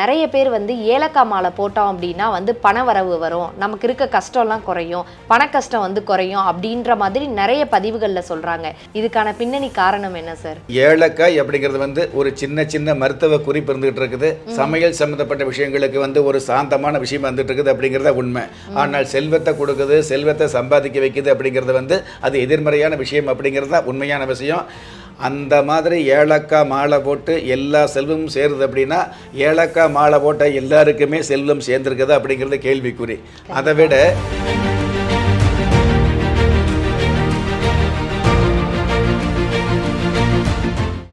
நிறைய பேர் வந்து ஏலக்காய் மாலை போட்டோம் அப்படின்னா வந்து பண வரவு வரும். நமக்கு இருக்க கஷ்டம்லாம் குறையும். பண கஷ்டம் வந்து குறையும் அப்படின்ற மாதிரி நிறைய பதிவுகளில் சொல்றாங்க. இதுக்கான பின்னணி காரணம் என்ன சார்? ஏலக்காய் அப்படிங்கிறது வந்து ஒரு சின்ன சின்ன மருத்துவ குறிப்பு இருந்துகிட்டு இருக்குது. சமையல் சம்மந்தப்பட்ட விஷயங்களுக்கு வந்து ஒரு சாந்தமான விஷயம் வந்துட்டு இருக்குது அப்படிங்கிறத உண்மை. ஆனால் செல்வத்தை கொடுக்குது செல்வத்தை சம்பாதிக்க வைக்குது அப்படிங்கிறது வந்து அது எதிர்மறையான விஷயம் அப்படிங்கிறது தான் உண்மையான விஷயம். அந்த மாதிரி ஏலக்காய் மாலை போட்டு எல்லா செல்வமும் சேருது அப்படின்னா ஏலக்காய் மாலை போட்ட எல்லாருக்குமே செல்வம் சேர்ந்துருக்குது அப்படிங்கிறது கேள்விக்குறி. அதை விட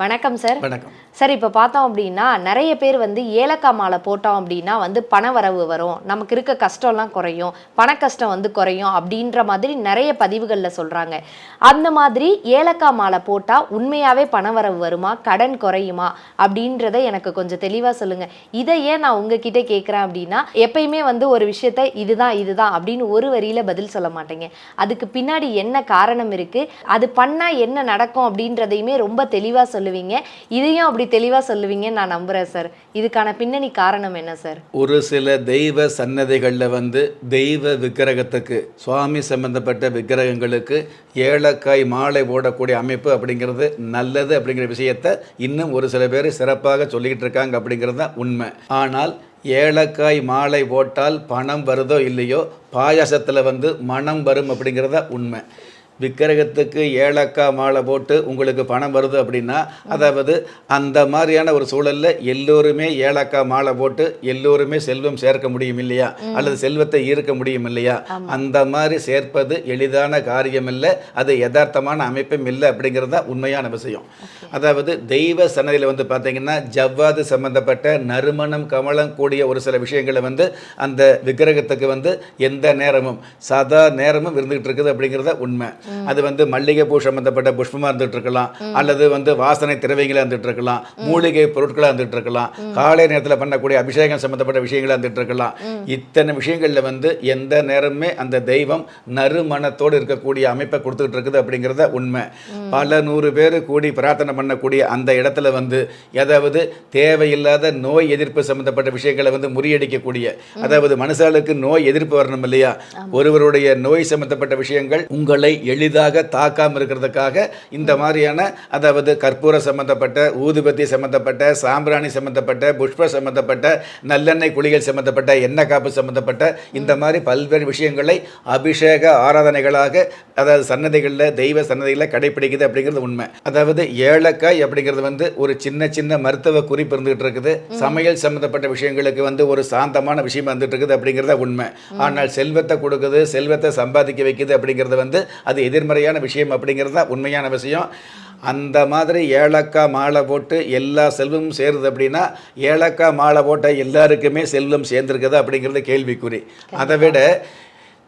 வணக்கம் சார். வணக்கம். சார் இப்போ பார்த்தோம் அப்படின்னா நிறைய பேர் வந்து ஏலக்காய் மாலை போட்டோம் அப்படின்னா வந்து பண வரவு வரும். நமக்கு இருக்க கஷ்டம்லாம் குறையும். பண கஷ்டம் வந்து குறையும் அப்படின்ற மாதிரி நிறைய பதிவுகளில் சொல்கிறாங்க அந்த மாதிரி ஏலக்காய் மாலை போட்டால் உண்மையாகவே பண வரவு வருமா? கடன் குறையுமா? அப்படின்றத எனக்கு கொஞ்சம் தெளிவாக சொல்லுங்கள் இதை ஏன் நான் உங்ககிட்ட கேட்குறேன் அப்படின்னா எப்பயுமே வந்து ஒரு விஷயத்த இதுதான் இதுதான் அப்படின்னு ஒரு வரியில் பதில் சொல்ல மாட்டேங்க. அதுக்கு பின்னாடி என்ன காரணம் இருக்குது அது பண்ணால் என்ன நடக்கும் அப்படின்றதையுமே ரொம்ப தெளிவாக சொல்லுவீங்க? இதையும் அப்படி தெளிவாக சொல்லுவீங்கன்னு நான் நம்புகிறேன் சார் இதுக்கான பின்னணி காரணம் என்ன சார் ஒரு சில தெய்வ சன்னதிகளில் வந்து தெய்வ விக்கிரகத்துக்கு சுவாமி சம்பந்தப்பட்ட விக்கிரகங்களுக்கு ஏலக்காய் மாலை போடக்கூடிய அமைப்பு அப்படிங்கிறது நல்லது அப்படிங்கிற விஷயத்தை இன்னும் ஒரு சில பேர் சிறப்பாக சொல்லிக்கிட்டு இருக்காங்க அப்படிங்கிறது தான் உண்மை. ஆனால் ஏலக்காய் மாலை போட்டால் பணம் வருதோ இல்லையோ பாயாசத்தில் வந்து மனம் வரும் அப்படிங்கிறத உண்மை. விக்கிரகத்துக்கு ஏலக்காய் மாலை போட்டு உங்களுக்கு பணம் வருது அப்படின்னா அதாவது அந்த மாதிரியான ஒரு சூழலில் எல்லோருமே ஏலக்காய் மாலை போட்டு எல்லோருமே செல்வம் சேர்க்க முடியும் இல்லையா? அல்லது செல்வத்தை ஈர்க்க முடியும் இல்லையா? அந்த மாதிரி சேர்ப்பது எளிதான காரியம் இல்லை அது யதார்த்தமான அமைப்பும் இல்லை அப்படிங்கிறது தான் உண்மையான விஷயம். அதாவது தெய்வ சன்னதியில் வந்து பார்த்தீங்கன்னா ஜவ்வாது சம்பந்தப்பட்ட நறுமணம் கமலம் கூடிய ஒரு சில விஷயங்களை வந்து அந்த விக்கிரகத்துக்கு வந்து எந்த நேரமும் சதா நேரமும் இருந்துகிட்டு இருக்குது அப்படிங்கிறத உண்மை. அது வந்து மல்லிகைப்பூ சம்பந்தப்பட்ட புஷ்பமாக இருந்துட்டு இருக்கலாம். அல்லது வந்து வாசனை திரவியங்களாக இருந்துட்டு இருக்கலாம். மூலிகை பொருட்களாக இருந்துட்டு இருக்கலாம். காலை நேரத்தில் பண்ணக்கூடிய அபிஷேகம் சம்பந்தப்பட்ட விஷயங்களாக இருந்துட்டு இருக்கலாம். இத்தனை விஷயங்களில் வந்து எந்த நேரமுமே அந்த தெய்வம் நறுமணத்தோடு இருக்கக்கூடிய அமைப்பை கொடுத்துக்கிட்டு இருக்குது அப்படிங்கிறத உண்மை. பல நூறு பேர் கூடி பிரார்த்தனை பண்ணக்கூடிய அந்த இடத்துல வந்து ஏதாவது தேவையில்லாத நோய் எதிர்ப்பு சம்பந்தப்பட்ட விஷயங்களை வந்து முறியடிக்கக்கூடிய அதாவது மனுஷாளுக்கு நோய் எதிர்ப்பு வரணும் இல்லையா? ஒருவருடைய நோய் சம்பந்தப்பட்ட விஷயங்கள் உங்களை எளிதாக தாக்காமல் இருக்கிறதுக்காக இந்த மாதிரியான அதாவது கற்பூர சம்பந்தப்பட்ட ஊதுபத்தி சம்பந்தப்பட்ட சாம்பிராணி சம்பந்தப்பட்ட புஷ்ப சம்பந்தப்பட்ட நல்லெண்ணெய் குளிகள் சம்பந்தப்பட்ட எண்ணெய் காப்பு சம்பந்தப்பட்ட இந்த மாதிரி பல்வேறு விஷயங்களை அபிஷேக ஆராதனைகளாக அதாவது சன்னதிகளில் தெய்வ சன்னதிகளில் கடைபிடிக்குது அப்படிங்கிறது உண்மை. அதாவது ஏலக்காய் அப்படிங்கிறது வந்து ஒரு சின்ன சின்ன மருத்துவ குறிப்பு இருந்துகிட்டு இருக்குது. சமையல் சம்பந்தப்பட்ட விஷயங்களுக்கு வந்து ஒரு சாந்தமான விஷயம் வந்துட்டு இருக்குது அப்படிங்கிறத உண்மை. ஆனால் செல்வத்தை கொடுக்குது செல்வத்தை சம்பாதிக்க வைக்குது அப்படிங்கிறது வந்து அது எதிர்மறையான விஷயம் அப்படிங்கிறது தான் உண்மையான விஷயம். அந்த மாதிரி ஏலக்காய் மாலை போட்டு எல்லா செல்வமும் சேருது அப்படின்னா ஏலக்காய் மாலை போட்ட எல்லாருக்குமே செல்வம் சேர்ந்துருக்குது அப்படிங்கிறது கேள்விக்குறி. அதை விட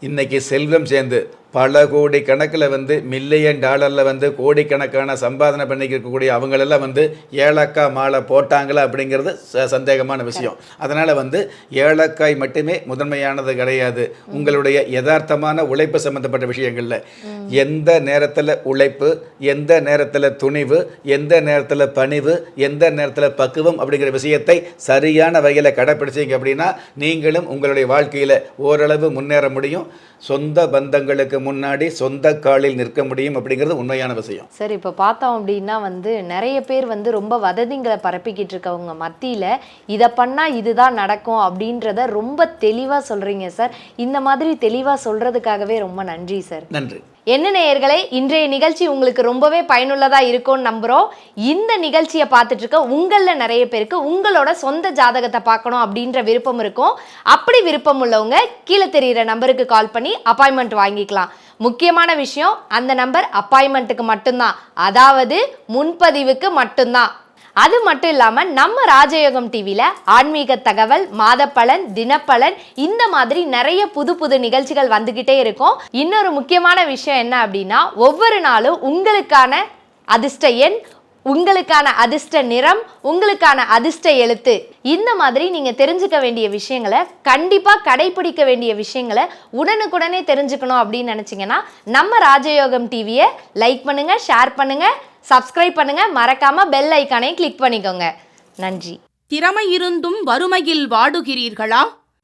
இன்னைக்கு செல்வம் சேர்ந்து பல கோடி கணக்கில் வந்து மில்லியன் டாலரில் வந்து கோடிக்கணக்கான சம்பாதனை பண்ணிக்கக்கூடிய அவங்களெல்லாம் வந்து ஏலக்காய் மாலை போட்டாங்களா அப்படிங்கிறது ச- சந்தேகமான விஷயம். அதனால் வந்து ஏலக்காய் மட்டுமே முதன்மையானது கிடையாது. உங்களுடைய யதார்த்தமான உழைப்பு சம்மந்தப்பட்ட விஷயங்களில். எந்த நேரத்தில் உழைப்பு எந்த நேரத்தில் துணிவு எந்த நேரத்தில் பணிவு எந்த நேரத்தில் பக்குவம் அப்படிங்கிற விஷயத்தை சரியான வகையில் கடைப்பிடிச்சீங்க அப்படின்னா நீங்களும் உங்களுடைய வாழ்க்கையில் ஓரளவு முன்னேற முடியும். சொந்த பந்தங்களுக்கு முன்னாடி சொந்த காலில் நிற்க முடியும் அப்படிங்கிறது உண்மையான விஷயம். சார் இப்போ பார்த்தோம் அப்படின்னா வந்து நிறைய பேர் வந்து ரொம்ப வதந்திங்களை பரப்பிக்கிட்டு இருக்கவங்க மத்தியில் இதை பண்ணால் இதுதான் நடக்கும் அப்படின்றத ரொம்ப தெளிவாக சொல்கிறீங்க சார். இந்த மாதிரி தெளிவாக சொல்கிறதுக்காகவே ரொம்ப நன்றி சார். நன்றி. என்ன நேயர்களே இன்றைய நிகழ்ச்சி உங்களுக்கு ரொம்பவே பயனுள்ளதாக இருக்கும்னு நம்புகிறோம் இந்த நிகழ்ச்சியை பார்த்துட்டு இருக்க உங்களில் நிறைய பேருக்கு உங்களோட சொந்த ஜாதகத்தை பார்க்கணும் அப்படின்ற விருப்பம் இருக்கும். அப்படி விருப்பம் உள்ளவங்க கீழே தெரிகிற நம்பருக்கு கால் பண்ணி அப்பாயின்மெண்ட் வாங்கிக்கலாம். முக்கியமான விஷயம் அந்த நம்பர் அப்பாயின்மெண்ட்டுக்கு மட்டும்தான். அதாவது முன்பதிவுக்கு மட்டும்தான். அது மட்டும் இல்லாமல் நம்ம ராஜயோகம் டிவியில் ஆன்மீக தகவல் மாதப்பலன் தினப்பலன் இந்த மாதிரி நிறைய புது புது நிகழ்ச்சிகள் வந்துக்கிட்டே இருக்கும். இன்னொரு முக்கியமான விஷயம் என்ன அப்படின்னா ஒவ்வொரு நாளும் உங்களுக்கான அதிர்ஷ்ட எண் உங்களுக்கான அதிர்ஷ்ட நிறம் உங்களுக்கான அதிர்ஷ்ட எழுத்து இந்த மாதிரி நீங்கள் தெரிஞ்சுக்க வேண்டிய விஷயங்களை கண்டிப்பாக கடைபிடிக்க வேண்டிய விஷயங்களை உடனுக்குடனே தெரிஞ்சுக்கணும் அப்படின்னு நினச்சிங்கன்னா நம்ம ராஜயோகம் டிவியை லைக் பண்ணுங்கள் ஷேர் பண்ணுங்கள் சப்ஸ்கிரைப் பண்ணுங்க. மறக்காம பெல் ஐக்கானையும் கிளிக் பண்ணிக்கோங்க. நன்றி. திறமை இருந்தும் வறுமையில் வாடுகிறீர்களா?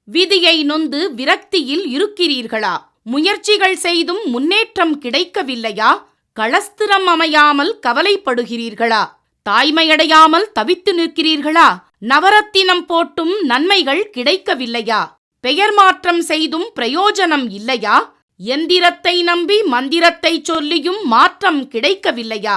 விதியை நொந்து விரக்தியில் இருக்கிறீர்களா? முயற்சிகள் செய்தும் முன்னேற்றம் கிடைக்கவில்லையா? களஸ்திரம் அமையாமல் கவலைப்படுகிறீர்களா? தாய்மையடையாமல் தவித்து நிற்கிறீர்களா? நவரத்தினம் போட்டும் நன்மைகள் கிடைக்கவில்லையா? பெயர் மாற்றம் செய்தும் பிரயோஜனம் இல்லையா? எந்திரத்தை நம்பி மந்திரத்தை சொல்லியும் மாற்றம் கிடைக்கவில்லையா?